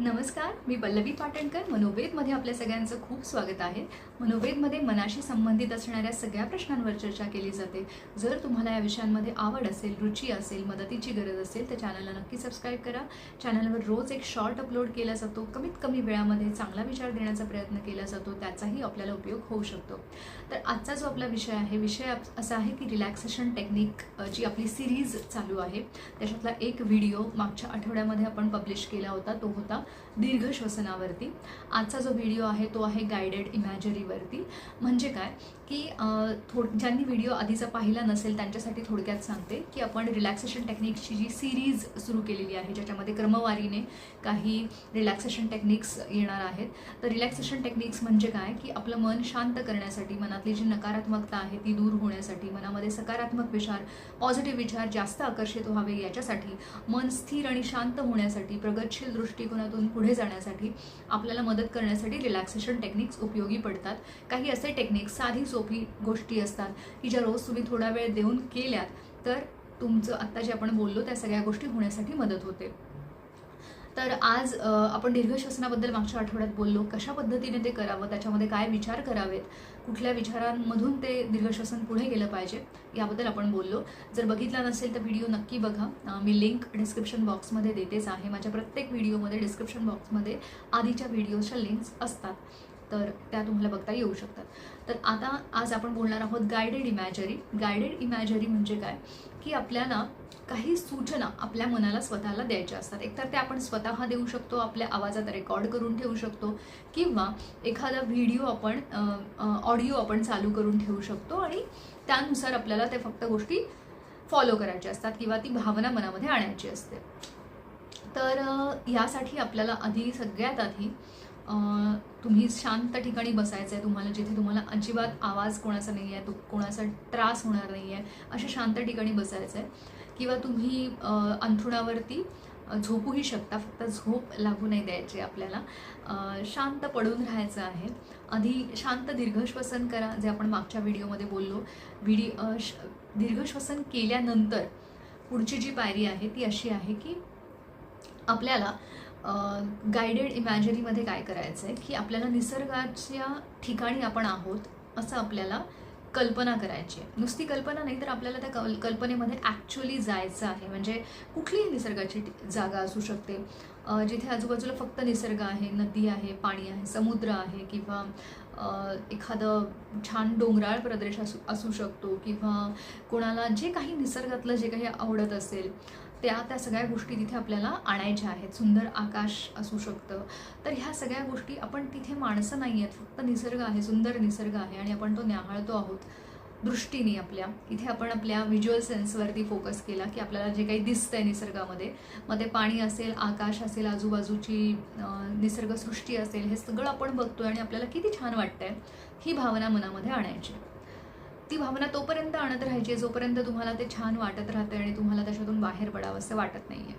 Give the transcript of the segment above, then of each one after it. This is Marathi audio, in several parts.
नमस्कार मी पल्लवी पाटणकर. मनोवेदमध्ये आपल्या सगळ्यांचं खूप स्वागत आहे. मनोवेदमध्ये मनाशी संबंधित असणाऱ्या सगळ्या प्रश्नांवर चर्चा केली जाते. जर तुम्हाला या विषयांमध्ये आवड असेल रुची असेल मदतीची गरज असेल तर चॅनलला नक्की सबस्क्राईब करा. चॅनलवर रोज एक शॉर्ट अपलोड केला जातो. कमीत कमी वेळामध्ये चांगला विचार देण्याचा प्रयत्न केला जातो. त्याचाही आपल्याला उपयोग होऊ शकतो. तर आजचा जो आपला विषय आहे विषय आप- असा आहे की रिलॅक्सेशन टेक्निक जी आपली सिरीज चालू आहे. त्याच्यातला एक व्हिडिओ मागच्या आठवड्यामध्ये आपण पब्लिश केला होता. तो होता दीर्घ श्वसनावरती. आजचा जो व्हिडिओ आहे तो आहे गायडेड इमॅजरीवरती म्हणजे काय? की थो थोड ज्यांनी व्हिडिओ आधीचा पाहिला नसेल त्यांच्यासाठी थोडक्यात सांगते की आपण रिलॅक्सेशन टेक्निक्सची जी सिरीज सुरू केलेली आहे ज्याच्यामध्ये क्रमवारीने काही रिलॅक्सेशन टेक्निक्स येणार आहेत. तर रिलॅक्सेशन टेक्निक्स म्हणजे काय? की आपलं मन शांत करण्यासाठी मनातली जी नकारात्मकता आहे ती दूर होण्यासाठी मनामध्ये सकारात्मक विचार पॉझिटिव्ह विचार जास्त आकर्षित व्हावे याच्यासाठी मन स्थिर आणि शांत होण्यासाठी प्रगतशील दृष्टिकोनातून पुढे जाण्यासाठी आपल्याला मदत करण्यासाठी रिलॅक्सेशन टेक्निक्स उपयोगी पडतात. काही असे टेक्निक्स साधी सोपी गोष्टी असतात की ज्या रोज तुम्ही थोडा वेळ देऊन केल्यात तर तुमचं आत्ता जे आपण बोललो त्या सगळ्या गोष्टी होण्यासाठी मदत होते. तर आज आपण दीर्घ श्वसनाबद्दल मागच्या आठवड्यात बोललो. कशा पद्धतीने ते करावं? त्याच्यामध्ये काय विचार करावेत? कुठल्या विचारांमधून ते दीर्घश्वसन पुढे गेलं पाहिजे? याबद्दल आपण बोललो. जर बघितला नसेल तर व्हिडिओ नक्की बघा. मी लिंक डिस्क्रिप्शन बॉक्समध्ये देतेच आहे. माझ्या प्रत्येक व्हिडिओमध्ये डिस्क्रिप्शन बॉक्समध्ये आधीच्या व्हिडिओच्या लिंक्स असतात. तर त्या तुम्हाला बघता येऊ शकतात. तर आता आज आपण बोलणार आहोत गायडेड इमॅजरी गायडेड इमॅजरी म्हणजे काय? की आपल्याला काही सूचना आपल्या मनाला स्वतःला द्यायच्या असतात. एकतर ते आपण स्वतः देऊ शकतो आपल्या आवाजात रेकॉर्ड करून ठेवू शकतो किंवा एखादा व्हिडिओ आपण ऑडिओ आपण चालू करून ठेवू शकतो आणि त्यानुसार आपल्याला ते फक्त गोष्टी फॉलो करायच्या असतात किंवा ती भावना मनामध्ये आणायची असते. तर यासाठी आपल्याला आधी सगळ्यात आधी तुम्ही शांत ठिकाणी बसायचं आहे तुम्हाला जिथे तुम्हाला अजिबात आवाज कोणाचा नाही आहे तो कोणाचा त्रास होणार नाही आहे अशा शांत ठिकाणी बसायचं आहे किंवा तुम्ही अंथरुणावरती झोपूही शकता फक्त झोप लागू नाही द्यायची आपल्याला. शांत पडून राहायचं आहे. आधी शांत दीर्घश्वसन करा जे आपण मागच्या व्हिडिओमध्ये बोललो. व्हिडिओ दीर्घश्वसन श केल्यानंतर पुढची जी पायरी आहे ती अशी आहे की आपल्याला गायडेड इमॅजरीमध्ये काय करायचं आहे की आपल्याला निसर्गाच्या ठिकाणी आपण आहोत असं आपल्याला कल्पना करायची आहे. नुसती कल्पना नाही तर आपल्याला त्या कल कल्पनेमध्ये ॲक्च्युली जायचं आहे. म्हणजे कुठलीही निसर्गाची जागा असू शकते. जिथे आजूबाजूला फक्त निसर्ग आहे नदी आहे पाणी आहे समुद्र आहे किंवा एखादं छान डोंगराळ प्रदेश असू असू शकतो किंवा कोणाला जे काही निसर्गातलं जे काही आवडत असेल त्या त्या सगळ्या गोष्टी तिथे आपल्याला आणायच्या आहेत. सुंदर आकाश असू शकतं. तर ह्या सगळ्या गोष्टी आपण तिथे माणसं नाही आहेत. फक्त निसर्ग आहे सुंदर निसर्ग आहे आणि आपण तो न्याहाळतो आहोत दृष्टीने आपल्या. इथे आपण आपल्या व्हिज्युअल सेन्सवरती फोकस केला की आपल्याला जे काही दिसतंय निसर्गामध्ये मग ते पाणी असेल आकाश असेल आजूबाजूची निसर्गसृष्टी असेल हे सगळं आपण बघतोय आणि आपल्याला किती छान वाटतंय ही भावना मनामध्ये आणायची. भावना तोपर्यंत आणत राहायची जोपर्यंत तुम्हाला ते छान वाटत राहते आणि तुम्हाला त्याच्यातून बाहेर पडावं असं वाटत आहे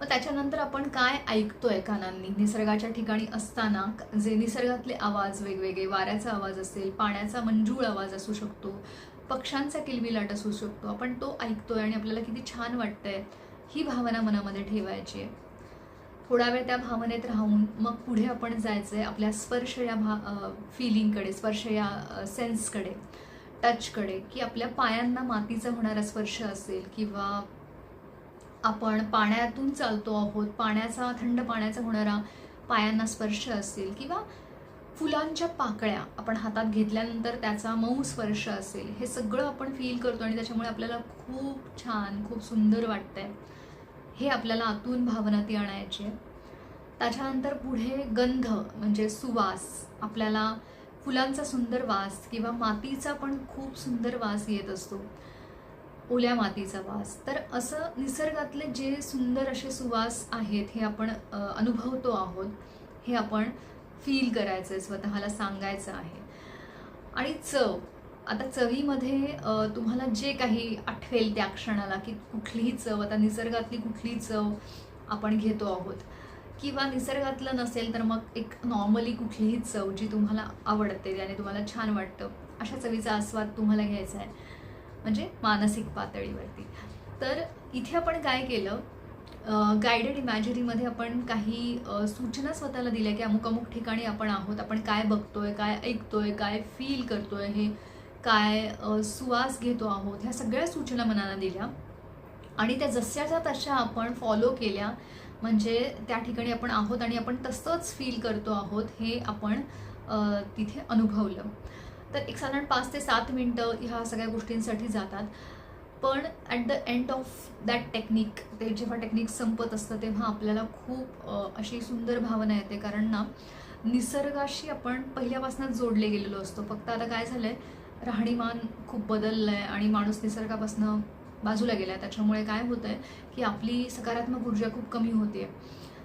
मग त्याच्यानंतर आपण काय ऐकतोय कानांनी? निसर्गाच्या ठिकाणी असताना जे निसर्गातले आवाज वेगवेगळे वाऱ्याचा आवाज असेल पाण्याचा मंजूळ आवाज असू शकतो पक्ष्यांचा किलबिलाट असू शकतो आपण तो ऐकतोय आणि आपल्याला किती छान वाटतंय ही भावना मनामध्ये ठेवायची आहे. थोडा वेळ त्या भावनेत राहून मग पुढे आपण जायचं आहे आपल्या स्पर्श या भा फिलिंगकडे स्पर्श या सेन्सकडे टचकडे की आपल्या पायांना मातीचा होणारा स्पर्श असेल किंवा आपण पाण्यातून चालतो आहोत पाण्याचा थंड पाण्याचा होणारा पायांना स्पर्श असेल किंवा फुलांच्या पाकळ्या आपण हातात घेतल्यानंतर त्याचा मऊ स्पर्श असेल हे सगळं आपण फील करतो आणि त्याच्यामुळे आपल्याला खूप छान खूप सुंदर वाटतंय. हे आपल्याला आतून भावना ती आणायची आहे त्याच्यानंतर पुढे गंध म्हणजे सुवास. आपल्याला फुलांचा सुंदर वास किंवा मातीचा पण खूप सुंदर वास येत असतो. ओल्या मातीचा वास. तर असं निसर्गातले जे सुंदर असे सुवास आहेत हे आपण अनुभवतो आहोत हे आपण फील करायचं आहे स्वतःला सांगायचं आहे. आणि चव. आता चवीमध्ये तुम्हाला जे काही आठवेल त्या क्षणाला की कुठलीही चव आता निसर्गातली कुठलीही चव आपण घेतो आहोत. किंवा निसर्गातलं नसेल तर मग एक नॉर्मली कुठलीही चव जी तुम्हाला आवडते ज्याने तुम्हाला छान वाटतं अशा चवीचा आस्वाद तुम्हाला घ्यायचा आहे. म्हणजे मानसिक पातळीवरती. तर इथे आपण काय केलं? गायडेड इमॅजिनीमध्ये आपण काही सूचना स्वतःला दिल्या की अमुक अमुक ठिकाणी आपण आहोत आपण काय बघतोय काय ऐकतोय काय फील करतोय हे काय सुवास घेतो आहोत ह्या सगळ्या सूचना मनाला दिल्या. आणि त्या जशाच्या तशा आपण फॉलो केल्या. म्हणजे त्या ठिकाणी आपण आहोत आणि आपण तसंच फील करतो आहोत हे आपण तिथे अनुभवलं. तर एक साधारण पाच ते सात मिनटं ह्या सगळ्या गोष्टींसाठी जातात. पण at the end of that technique ते जेव्हा टेक्निक संपत असतं तेव्हा आपल्याला खूप अशी सुंदर भावना येते. कारण ना निसर्गाशी आपण पहिल्यापासूनच जोडले गेलेलो असतो. फक्त आता काय झालं आहे राहणीमान खूप बदललं आहे आणि माणूस निसर्गापासून बाजूला गेला आहे त्याच्यामुळे काय होतं आहे की आपली सकारात्मक ऊर्जा खूप कमी होते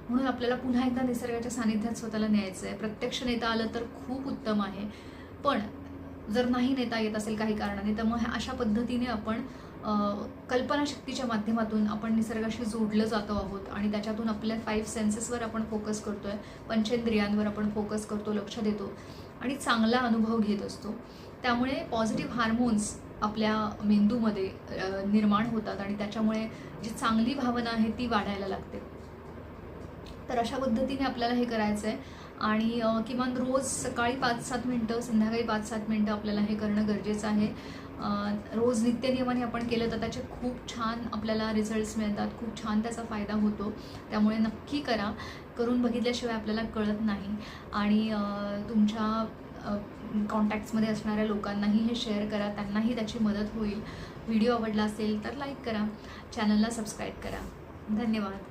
म्हणून आपल्याला पुन्हा एकदा निसर्गाच्या सानिध्यात स्वतःला न्यायचं आहे प्रत्यक्ष नेता आलं तर खूप उत्तम आहे. पण जर नाही नेता येत असेल काही कारणाने तर मग अशा पद्धतीने आपण कल्पनाशक्तीच्या माध्यमातून आपण निसर्गाशी जोडलं जातो आहोत आणि त्याच्यातून आपल्या फाईव्ह सेन्सेसवर आपण फोकस करतो आहे पंचेंद्रियांवर आपण फोकस करतो लक्ष देतो आणि चांगला अनुभव घेत असतो. त्यामुळे पॉझिटिव्ह हार्मोन्स आपल्या मेंदूमध्ये निर्माण होतात आणि त्याच्यामुळे जी चांगली भावना आहे ती वाढायला लागते. तर अशा पद्धतीने आपल्याला हे करायचं आहे आणि किमान रोज सकाळी पाच सात मिनटं संध्याकाळी पाच सात मिनटं आपल्याला हे करणं गरजेचं आहे. रोज नित्यनियमाने आपण केलं तर त्याचे खूप छान आपल्याला रिझल्ट्स मिळतात खूप छान त्याचा फायदा होतो. त्यामुळे नक्की करा. करून बघितल्याशिवाय आपल्याला कळत नाही. आणि तुमच्या कॉन्टॅक्ट्समध्ये असणाऱ्या लोकांनाही हे शेअर करा. त्यांनाही त्याची मदत होईल. व्हिडिओ आवडला असेल तर लाईक करा. चॅनलला सबस्क्राईब करा. धन्यवाद.